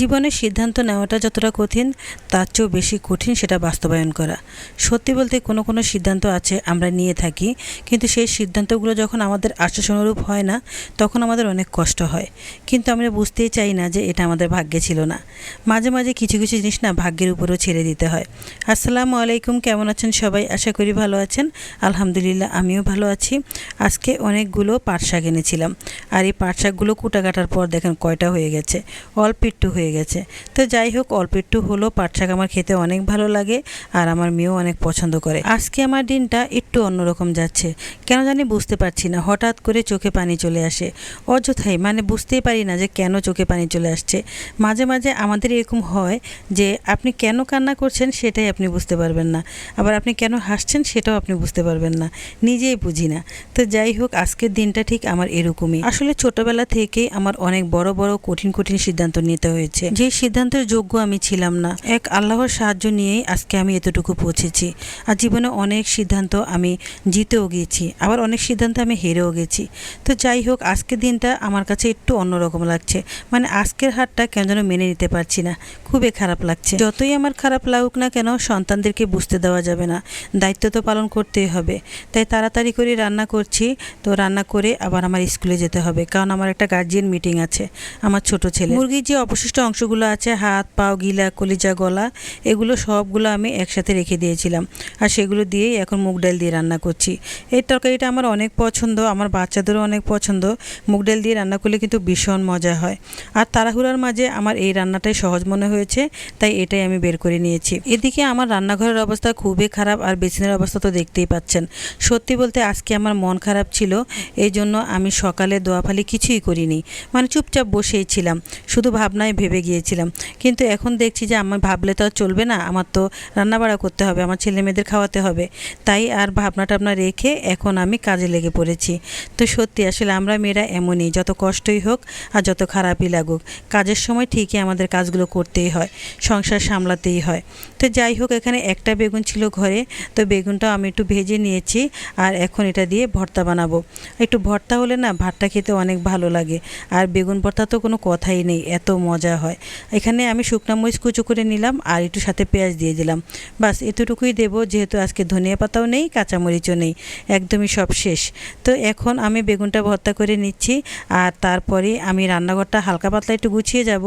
জীবনের সিদ্ধান্ত নেওয়াটা যতটা কঠিন, তার চেয়েও বেশি কঠিন সেটা বাস্তবায়ন করা। সত্যি বলতে কোনো কোনো সিদ্ধান্ত আছে আমরা নিয়ে থাকি, কিন্তু সেই সিদ্ধান্তগুলো যখন আমাদের আশানুরূপ হয় না, তখন আমাদের অনেক কষ্ট হয়। কিন্তু আমরা বুঝতেই চাই না যে এটা আমাদের ভাগ্যে ছিল না। মাঝে মাঝে কিছু কিছু জিনিস না ভাগ্যের উপরেও ছেড়ে দিতে হয়। আসসালামু আলাইকুম, কেমন আছেন সবাই? আশা করি ভালো আছেন। আলহামদুলিল্লাহ, আমিও ভালো আছি। আজকে অনেকগুলো পাট শাক এনেছিলাম। আর এই পাট শাকগুলো কুটা কাটার পর দেখেন কয়টা হয়ে গেছে। অল্প একটু হয়ে গেছে। তো যাই হোক, অল্প একটু হলো পাট শাক আমার খেতে অনেক ভালো লাগে আর আমার মেয়েও অনেক পছন্দ করে। আজকে আমার দিনটা একটু অন্যরকম যাচ্ছে। কেন জানি বুঝতে পারছি না, হঠাৎ করে চোখে পানি চলে আসে। অযথাই মানে বুঝতেই পারি না যে কেন চোখে পানি চলে আসছে। মাঝে মাঝে আমাদের এরকম হয় যে আপনি কেন কান্না করছেন সেটাই আপনি বুঝতে পারবেন না। আবার আপনি কেন হাসছেন সেটাও আপনি বুঝতে পারবেন না। নিজেই বুঝি না। তো যাই হোক, আজকের দিনটা ঠিক আমার এরকমই। আসলে ছোটবেলা থেকেই আমার অনেক বড় বড়, কঠিন কঠিন সিদ্ধান্ত নিতে হয়েছে। যে সিদ্ধান্তের যোগ্য আমি ছিলাম না, এক আল্লাহর সাহায্য নিয়েই আজকে আমি এতটুকু পৌঁছেছি। আর জীবনে অনেক সিদ্ধান্ত আমি জিতেও গিয়েছি, আবার অনেক সিদ্ধান্ত আমি হেরেও গেছি। তো যাই হোক, আজকের দিনটা আমার কাছে একটু অন্যরকম লাগছে। মানে আজকের হারটা কেন যেন মেনে নিতে পারছি না, খুবই খারাপ লাগছে। যতই আমার খারাপ লাগুক না কেন, সন্তানদেরকে বুঝতে দেওয়া যাবে না। দায়িত্ব তো পালন করতেই হবে। তাই তাড়াতাড়ি করে রান্না করছি, তো রান্না করে আবার আমার স্কুলে যেতে হবে। কারণ আমার একটা গার্জিয়ান মিটিং আছে, আমার ছোট ছেলে। মুরগির যে অবশিষ্ট অংশগুলো আছে, হাত, পাও, গিলা, কলিজা, গলা, এগুলো সবগুলো আমি একসাথে রেখে দিয়েছিলাম। আর সেগুলো দিয়েই এখন মুগ ডাল দিয়ে রান্না করছি। এই তরকারিটা আমার অনেক পছন্দ, আমার বাচ্চাদেরও অনেক পছন্দ। মুগ ডাল দিয়ে রান্না করলে কিন্তু ভীষণ মজা হয়। আর তাড়াহুড়ার মাঝে আমার এই রান্নাটাই সহজ মনে হয়েছে, তাই এটাই আমি বের করে নিয়েছি। এদিকে আমার রান্নাঘরের অবস্থা খুবই খারাপ আর বেসিনের অবস্থা তো দেখতেই পাচ্ছেন। সত্যি বলতে আজকে আমার মন খারাপ ছিল, এই জন্য আমি সকালে দোয়াফালি কিছুই করিনি। মানে চুপচাপ বসেই ছিলাম। শুধু ভাবনায় ভেবে গিয়েছিলাম। কিন্তু এখন দেখছি যে আমার ভাবলে তো আর চলবে না, আমার তো রান্নাবাড়া করতে হবে, আমার ছেলে মেয়েদের খাওয়াতে হবে। তাই আর ভাবনা টাবনা রেখে এখন আমি কাজে লেগে পড়েছি। তো সত্যি আসলে আমরা মেয়েরা এমনই, যত কষ্টই হোক আর যত খারাপই লাগুক, কাজের সময় ঠিকই আমাদের কাজগুলো করতেই হয়, সংসার সামলাতেই হয়। তো যাই হোক, এখানে একটা বেগুন ছিল ঘরে, তো বেগুনটাও আমি একটু ভেজে নিয়েছি আর এখন এটা দিয়ে ভর্তা বানাবো। একটু ভর্তা হলে না ভাতটা খেতে অনেক ভালো লাগে, আর বেগুন ভর্তা তো কোনো কথাই নেই, এত মজা। হয়। এখানে আমি শুকনা মরিচ কুচো করে নিলাম আর একটু সাথে পেঁয়াজ দিয়ে দিলাম। বাস, এতটুকুই দেবো, যেহেতু আজকে ধনিয়া পাতাও নেই, কাঁচামরিচও নেই। একদমই সব শেষ। তো এখন আমি বেগুনটা ভর্তা করে নিচ্ছি আর তারপরে আমি রান্নাঘরটা হালকা পাতলা একটু গুছিয়ে যাব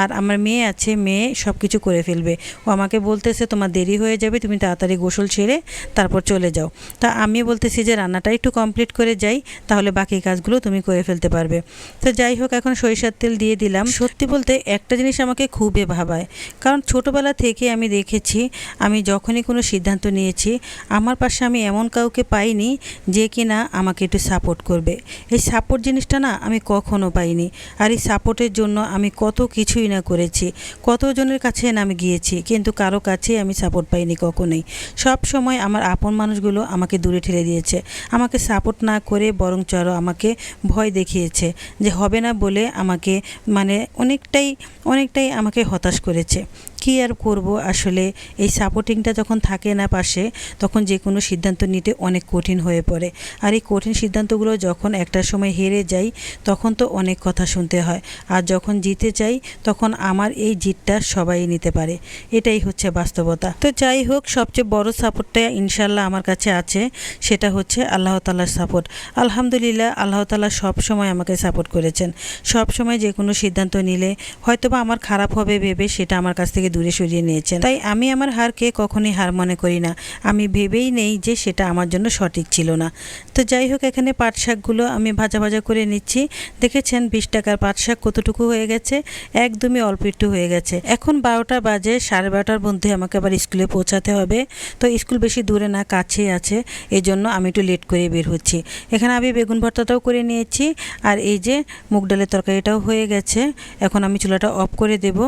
আর আমার মেয়ে আছে, মেয়ে সব কিছু করে ফেলবে। ও আমাকে বলতেছে, তোমার দেরি হয়ে যাবে, তুমি তাড়াতাড়ি গোসল ছেড়ে তারপর চলে যাও। তা আমি বলতেছি যে, রান্নাটা একটু কমপ্লিট করে যাই, তাহলে বাকি কাজগুলো তুমি করে ফেলতে পারবে। তো যাই হোক, এখন সরিষার তেল দিয়ে দিলাম। সত্যি বলতে একটা জিনিস আমাকে খুবই ভাবায়। কারণ ছোটোবেলা থেকে আমি দেখেছি, আমি যখনই কোনো সিদ্ধান্ত নিয়েছি, আমার পাশে আমি এমন কাউকে পাইনি যে কিনা আমাকে একটু সাপোর্ট করবে। এই সাপোর্ট জিনিসটা না আমি কখনো পাইনি। আর এই সাপোর্টের জন্য আমি কত কিছুই না করেছি। কতজনের কাছে না আমি গিয়েছি, কিন্তু কারও কাছে আমি সাপোর্ট পাইনি কখনোই। সব সময় আমার আপন মানুষগুলো আমাকে দূরে ঠেলে দিয়েছে। আমাকে সাপোর্ট না করে বরং চরো আমাকে ভয় দেখিয়েছে যে হবে না বলে আমাকে মানে অনেকটাই অনেকটাই আমাকে হতাশ করেছে। কী আর করব? আসলে এই সাপোর্টিংটা যখন থাকে না পাশে, তখন যে কোনো সিদ্ধান্ত নিতে অনেক কঠিন হয়ে পড়ে। আর এই কঠিন সিদ্ধান্তগুলো যখন একটা সময় হেরে যাই, তখন তো অনেক কথা শুনতে হয়। আর যখন জিতে যাই, তখন আমার এই জিতটা সবাই নিতে পারে। এটাই হচ্ছে বাস্তবতা। তো যাই হোক, সবচেয়ে বড় সাপোর্টটা ইনশাল্লাহ আমার কাছে আছে। সেটা হচ্ছে আল্লাহ তালার সাপোর্ট। আলহামদুলিল্লাহ, আল্লাহ তালা সব সময় আমাকে সাপোর্ট করেছেন। সব সময় যে কোনো সিদ্ধান্ত নিলে হয়তোবা আমার খারাপ হবে ভেবে সেটা আমার কাছ থেকে দূরে সরিয়ে নিয়েছেন। তাই আমি আমার হারকে কখনোই হার মনে করি না। আমি ভেবেই নেই যে সেটা আমার জন্য সঠিক ছিল না। তো যাই হোক, এখানে পাট শাকগুলো আমি ভাজা ভাজা করে নিচ্ছি। দেখেছেন, বিশ টাকার পাট শাক কতটুকু হয়ে গেছে? একদমই অল্প একটু হয়ে গেছে। এখন বারোটা বাজে, সাড়ে বারোটার মধ্যে আমাকে আবার স্কুলে পৌঁছাতে হবে। তো স্কুল বেশি দূরে না, কাছেই আছে। এই জন্য আমি একটু লেট করে বের হচ্ছি। এখানে আমি বেগুন ভর্তাটাও করে নিয়েছি। আর এই যে মুগ ডালের তরকারিটাও হয়ে গেছে। এখন আমি চুলাটা অফ করে দেব।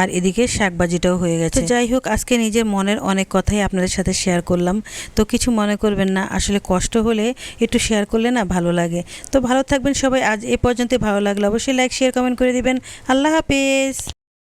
আর এদিকে শাক ভাজিটাও হয়ে গেছে। যাই হোক আজকে নিজের মনের অনেক কথাই আপনাদের সাথে শেয়ার করলাম। তো কিছু মনে করবেন না আসলে কষ্ট হলে একটু শেয়ার করলে না ভালো লাগে। তো ভালো থাকবেন সবাই আজ এ পর্যন্ত ভালো লাগল অবশ্যই লাইক শেয়ার কমেন্ট করে দিবেন। আল্লাহ হাফেজ।